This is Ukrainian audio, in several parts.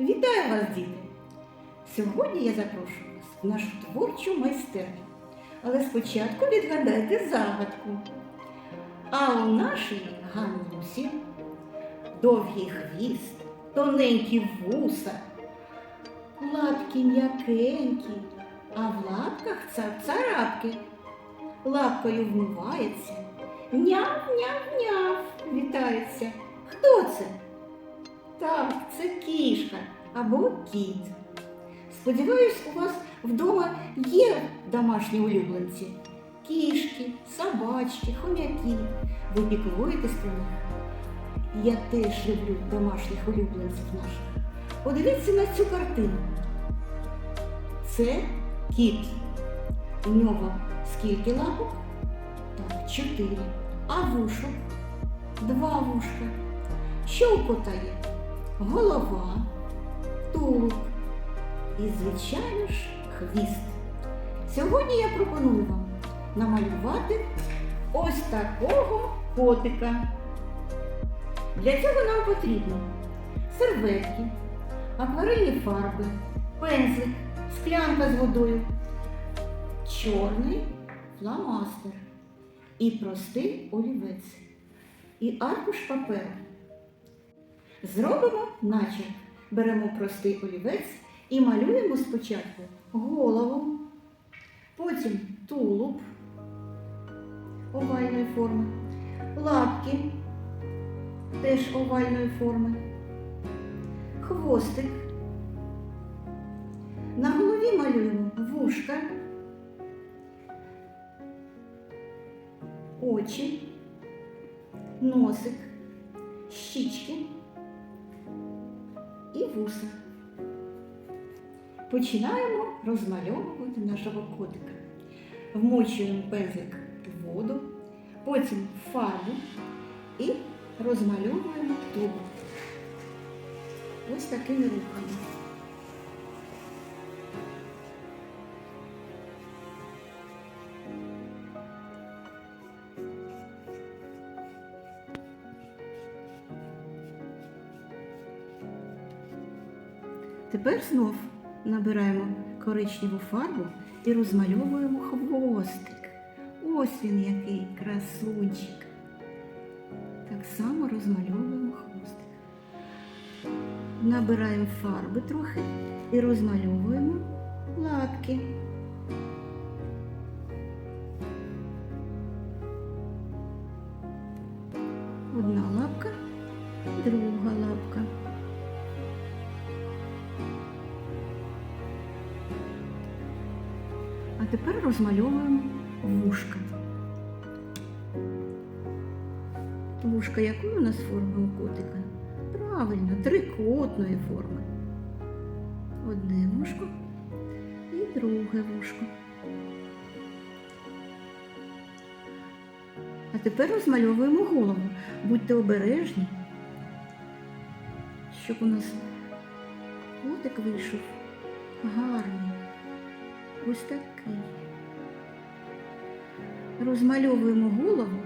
Вітаю вас, діти! Сьогодні я запрошую вас в нашу творчу майстерню. Але спочатку відгадайте загадку. А у нашій Ганнусі довгий хвіст, тоненькі вуса, лапки м'якенькі, а в лапках цап-царапки. Лапкою вмивається, няв-няв-няв вітається. Хто це? Так, це кішка або кіт. Сподіваюсь, у вас вдома є домашні улюбленці. Кішки, собачки, хомяки. Ви піклуєтесь про них. Я теж люблю домашніх улюбленців наших. Подивіться на цю картину. Це кіт. У нього скільки лапок? Так, чотири. А вушок? Два вушка. Що у кота є? Голова, тулуб і, звичайно ж, хвіст. Сьогодні я пропоную вам намалювати ось такого котика. Для цього нам потрібно серветки, акварельні фарби, пензлик, склянка з водою, чорний фломастер і простий олівець, і аркуш паперу. Зробимо начерк. Беремо простий олівець і малюємо спочатку голову, потім тулуб овальної форми, лапки теж овальної форми, хвостик. На голові малюємо вушка, очі, носик, щічки і вуса. Починаємо розмальовувати нашого котика. Вмочуємо пензлик в воду, потім фарбу і розмальовуємо тубу. Ось такими рухами. Тепер знов набираємо коричневу фарбу і розмальовуємо хвостик. Ось він який красунчик. Так само розмальовуємо хвостик. Набираємо фарби трохи і розмальовуємо лапки. Одна лапка, друга тепер розмальовуємо вушка. Вушка якої у нас форми у котика? Правильно, трикутної форми. Одне вушко і друге вушко. А тепер розмальовуємо голову. Будьте обережні, щоб у нас котик вийшов гарний. Ось такий. Розмальовуємо голову,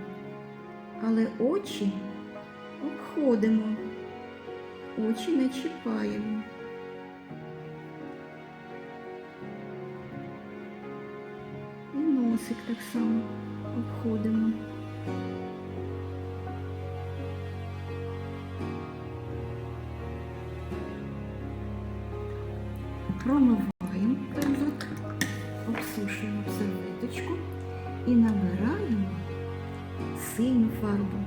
але очі обходимо, очі не чіпаємо. І носик так само обходимо. Промиваємо пензлик обсушуємо серветочку і набираємо синю фарбу.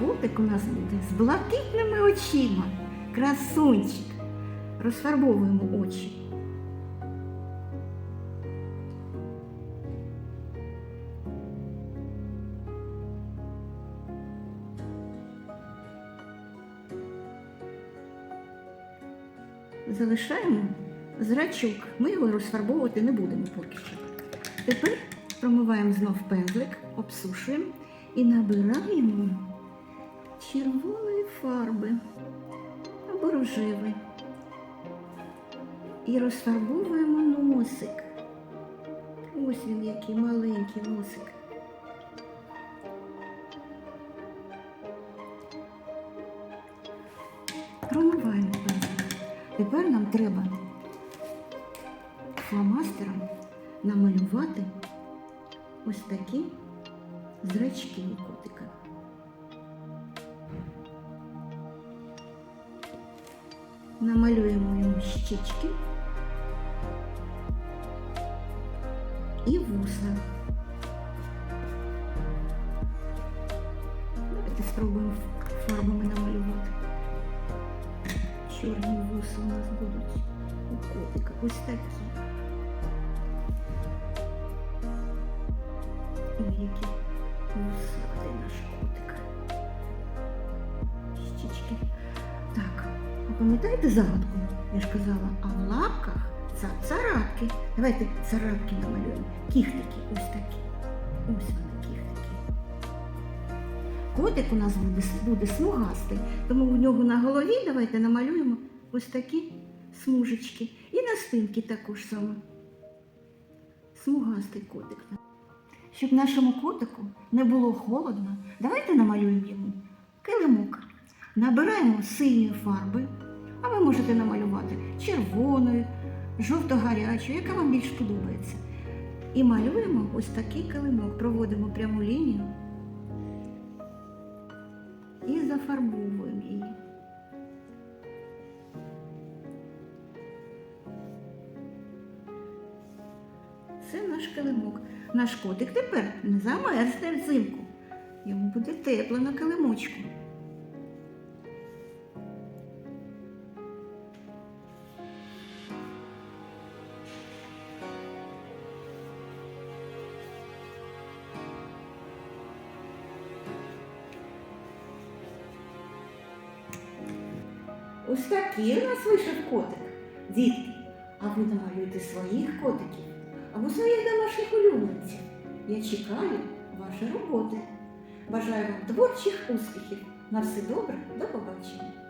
Котик у нас буде з блакитними очима. Красунчик. Розфарбовуємо очі. Залишаємо зрачок. Ми його розфарбовувати не будемо поки що. Тепер промиваємо знов пензлик, обсушуємо і набираємо червоної фарби або рожевої. І розфарбовуємо носик. Ось він який маленький носик. Промиваємо пензлик. Тепер нам треба фломастером намалювати ось такі зрачки у котика. Намалюємо йому щічки і вуса. Давайте спробуємо фарбами намалювати. Чорні вуса у нас будуть у котика. Ось такі. Які вусатий наш котик. Щічки. Так, а пам'ятаєте загадку? Я ж казала, а в лапках це царапки. Давайте царапки намалюємо. Кіхтики ось такі. Ось вони кіхтики. Котик у нас буде, буде смугастий, тому у нього на голові давайте намалюємо ось такі смужечки. І на спинці також саме. Смугастий котик. Щоб нашому котику не було холодно, давайте намалюємо йому килимок. Набираємо синьої фарби, а ви можете намалювати червоною, жовто-гарячою, яка вам більш подобається. І малюємо ось такий килимок, проводимо пряму лінію і зафарбовуємо її. Це наш килимок. Наш котик тепер не замерзне взимку. Йому буде тепло на килимочку. Ось такий у нас вийшов котик. Дітки, а ви намалюєте своїх котиків або своїх домашніх улюбленців. Я чекаю вашої роботи. Бажаю вам творчих успіхів. На все добре, до побачення.